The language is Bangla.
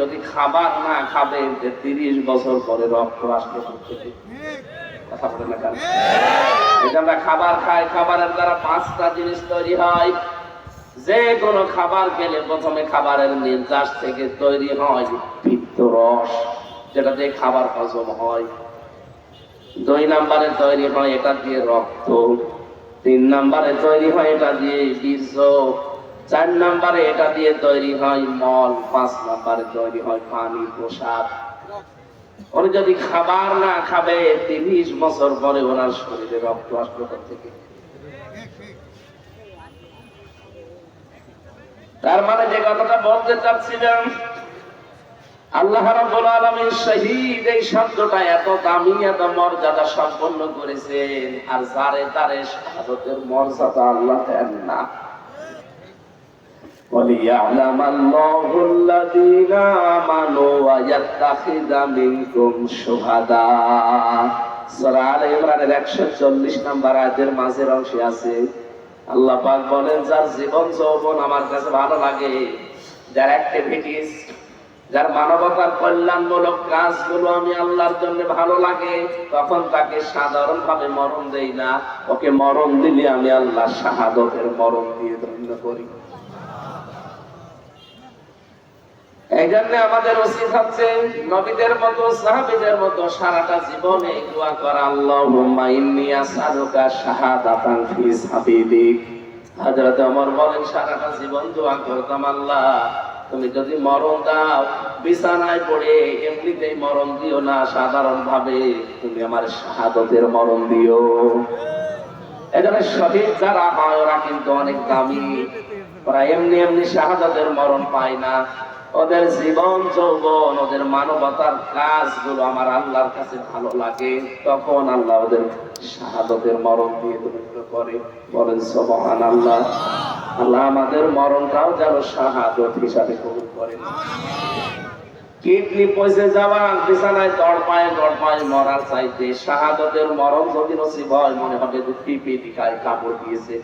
যদি খাবার না খাবে, যে তিরিশ বছর পরে রক্ত আসবে খেলে প্রথমে খাবারের নির্যাস থেকে তৈরি হয় যেটা দিয়ে খাবার হজম হয়। দুই নম্বরে তৈরি হয় এটা দিয়ে রক্ত, তিন নাম্বারে তৈরি হয় এটা দিয়ে বীর্য চার নম্বরে এটা দিয়ে তৈরি হয় মল, পাঁচ নম্বরে তৈরি হয় পানি প্রসাদ উনি যদি খাবার না খাবে, তিরিশ বছর পরে ওনার শরীরে রক্ত আসবে থেকে? তার মানে যে কথাটা বলতে চাচ্ছিলাম, আল্লাহ রাব্বুল আলামিন শহীদ এই শব্দটা এত দামি, এত মর্যাদা সম্পন্ন করেছেন, আর যারে তারে শাহাদতের মর্যাদা আল্লাহ দেন না। وليعلم الله الذين آمنوا ويتخذ منكم شهداء সূরা আলে ইমরানের 140 নম্বর আয়াতের মাঝের অংশে আছে আল্লাহ পাক বলেন যার জীবন যৌবন আমার কাছে ভালো লাগে যার অ্যাক্টিভিটিস যার মানবতার কল্যাণমূলক কাজগুলো আমি আল্লাহর জন্য ভালো লাগে তখন তাকে সাধারণ ভাবে মরণ দেই না ওকে মরণ দিলে আমি আল্লাহ শাহাদতের মরণ দিয়ে ধন্য করি এই জন্য আমাদের উচিত হচ্ছে নবীদের মতো মতো সারাটা জীবনে দোয়া করা ফি সাবিলিক। হযরত ওমর বলেন, সারাটা জীবন দোয়া করতাম আল্লাহ। তুমি যদি মরণ দাও, বিছানায় পড়ে এমনিতেই মরণ দিও না সাধারণ ভাবে তুমি আমার শাহাদতের মরণ দিও। এখানে শহীদ যারা হয়, ওরা কিন্তু অনেক দামি। ওরা এমনি এমনি শাহাদাতের মরণ পায় না। ওদের জীবন যৌবন, ওদের মানবতার কাজগুলো আমার আল্লাহর কাছে ভালো লাগে। তখন আল্লাহ ওদের শাহাদতের মরণ দিয়ে পবিত্র করে। বলেন সবহান আল্লাহ আল্লাহ আমাদের মরণটাও যেন শাহাদত হিসাবে কবুল করেন। কিডনি পয়সে যাওয়া বিছানায় দড় পায়ে দড় পায়ে মরার চাইতে শাহাদতের মরণ যদি নসিব হয়, মনে হবে যে পিপি দিকায় কাপড় দিয়েছে।